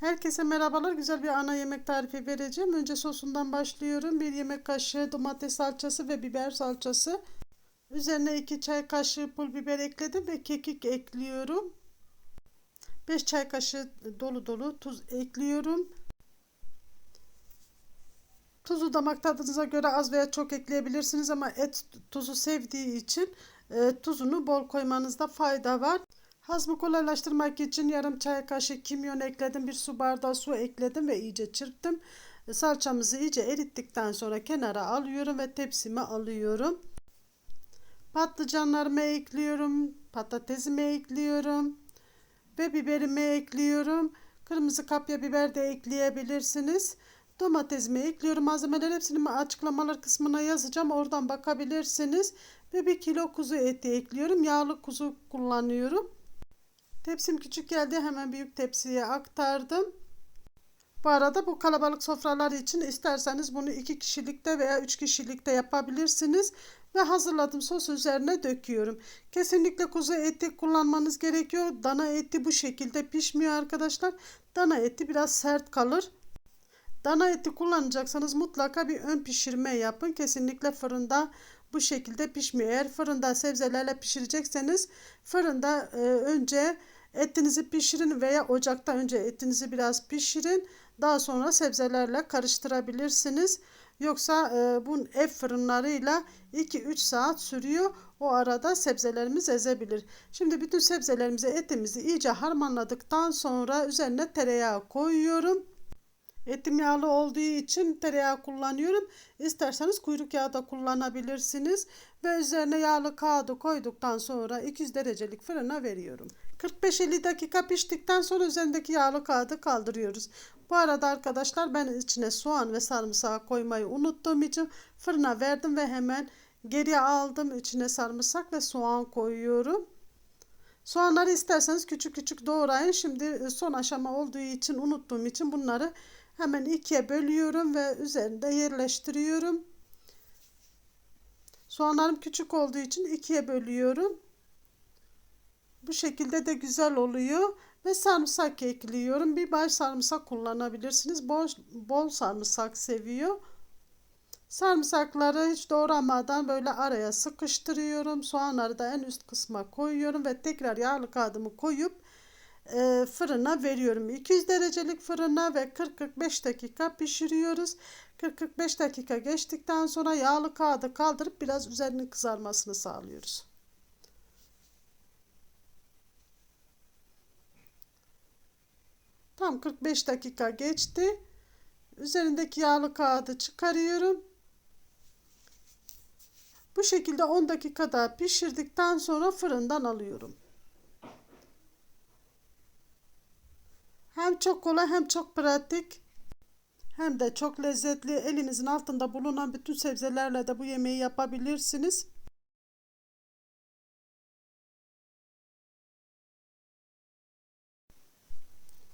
Herkese merhabalar. Güzel bir ana yemek tarifi vereceğim. Önce sosundan başlıyorum. Bir yemek kaşığı domates salçası ve biber salçası. Üzerine 2 çay kaşığı pul biber ekledim ve kekik ekliyorum. 5 çay kaşığı dolu dolu tuz ekliyorum. Tuzu damak tadınıza göre az veya çok ekleyebilirsiniz ama et tuzu sevdiği için e, tuzunu bol koymanızda fayda var. Hazmı kolaylaştırmak için yarım çay kaşığı kimyon ekledim. Bir su bardağı su ekledim ve iyice çırptım. Salçamızı iyice erittikten sonra kenara alıyorum ve tepsime alıyorum. Patlıcanlarımı ekliyorum. Patatesimi ekliyorum. Ve biberimi ekliyorum. Kırmızı kapya biber de ekleyebilirsiniz. Domatesimi ekliyorum. Malzemeler hepsini açıklamalar kısmına yazacağım. Oradan bakabilirsiniz. Ve bir kilo kuzu eti ekliyorum. Yağlı kuzu kullanıyorum. Tepsim küçük geldi. Hemen büyük tepsiye aktardım. Bu arada bu kalabalık sofralar için isterseniz bunu iki kişilikte veya üç kişilikte yapabilirsiniz. Ve hazırladığım sos üzerine döküyorum. Kesinlikle kuzu eti kullanmanız gerekiyor. Dana eti bu şekilde pişmiyor arkadaşlar. Dana eti biraz sert kalır. Dana eti kullanacaksanız mutlaka bir ön pişirme yapın. Kesinlikle fırında bu şekilde pişmiyor. Eğer fırında sebzelerle pişirecekseniz fırında e, önce etinizi pişirin veya ocakta önce etinizi biraz pişirin. Daha sonra sebzelerle karıştırabilirsiniz. Yoksa e, bu ev fırınlarıyla 2-3 saat sürüyor. O arada sebzelerimiz ezebilir. Şimdi bütün sebzelerimizi etimizi iyice harmanladıktan sonra üzerine tereyağı koyuyorum. Etim yağlı olduğu için tereyağı kullanıyorum. İsterseniz kuyruk yağı da kullanabilirsiniz. Ve üzerine yağlı kağıdı koyduktan sonra 200 derecelik fırına veriyorum. 45-50 dakika piştikten sonra üzerindeki yağlı kağıdı kaldırıyoruz. Bu arada arkadaşlar ben içine soğan ve sarımsağı koymayı unuttuğum için fırına verdim ve hemen geriye aldım. İçine sarımsak ve soğan koyuyorum. Soğanları isterseniz küçük küçük doğrayın. Şimdi son aşama olduğu için unuttuğum için bunları hemen ikiye bölüyorum ve üzerinde yerleştiriyorum. Soğanlarım küçük olduğu için ikiye bölüyorum. Bu şekilde de güzel oluyor. Ve sarımsak ekliyorum. Bir baş sarımsak kullanabilirsiniz. Bol, bol sarımsak seviyor. Sarımsakları hiç doğramadan böyle araya sıkıştırıyorum. Soğanları da en üst kısma koyuyorum ve tekrar yağlı kağıdımı koyup e, fırına veriyorum. 200 derecelik fırına ve 40-45 dakika pişiriyoruz. 40-45 dakika geçtikten sonra yağlı kağıdı kaldırıp biraz üzerinin kızarmasını sağlıyoruz. Tam 45 dakika geçti. Üzerindeki yağlı kağıdı çıkarıyorum. Bu şekilde 10 dakika daha pişirdikten sonra fırından alıyorum. Hem çok kolay hem çok pratik. Hem de çok lezzetli. Elinizin altında bulunan bütün sebzelerle de bu yemeği yapabilirsiniz.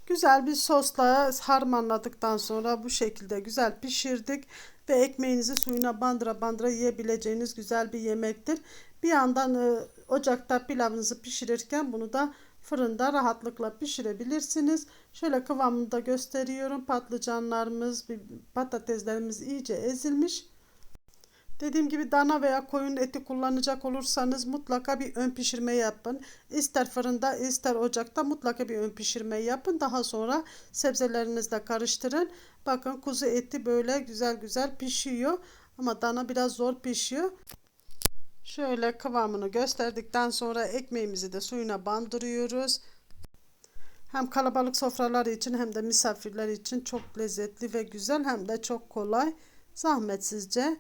Güzel bir sosla harmanladıktan sonra bu şekilde güzel pişirdik ve ekmeğinizi suyuna bandıra bandıra yiyebileceğiniz güzel bir yemektir. Bir yandan e, ocakta pilavınızı pişirirken bunu da fırında rahatlıkla pişirebilirsiniz. Şöyle kıvamını da gösteriyorum. Patlıcanlarımız, patateslerimiz iyice ezilmiş. Dediğim gibi dana veya koyun eti kullanacak olursanız mutlaka bir ön pişirme yapın. İster fırında ister ocakta mutlaka bir ön pişirme yapın. Daha sonra sebzelerinizle karıştırın. Bakın kuzu eti böyle güzel güzel pişiyor. Ama dana biraz zor pişiyor. Şöyle kıvamını gösterdikten sonra ekmeğimizi de suyuna bandırıyoruz. Hem kalabalık sofralar için hem de misafirler için çok lezzetli ve güzel hem de çok kolay, zahmetsizce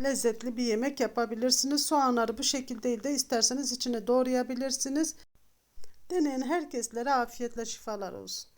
lezzetli bir yemek yapabilirsiniz. Soğanları bu şekilde de isterseniz içine doğrayabilirsiniz. Deneyin herkeslere afiyetle şifalar olsun.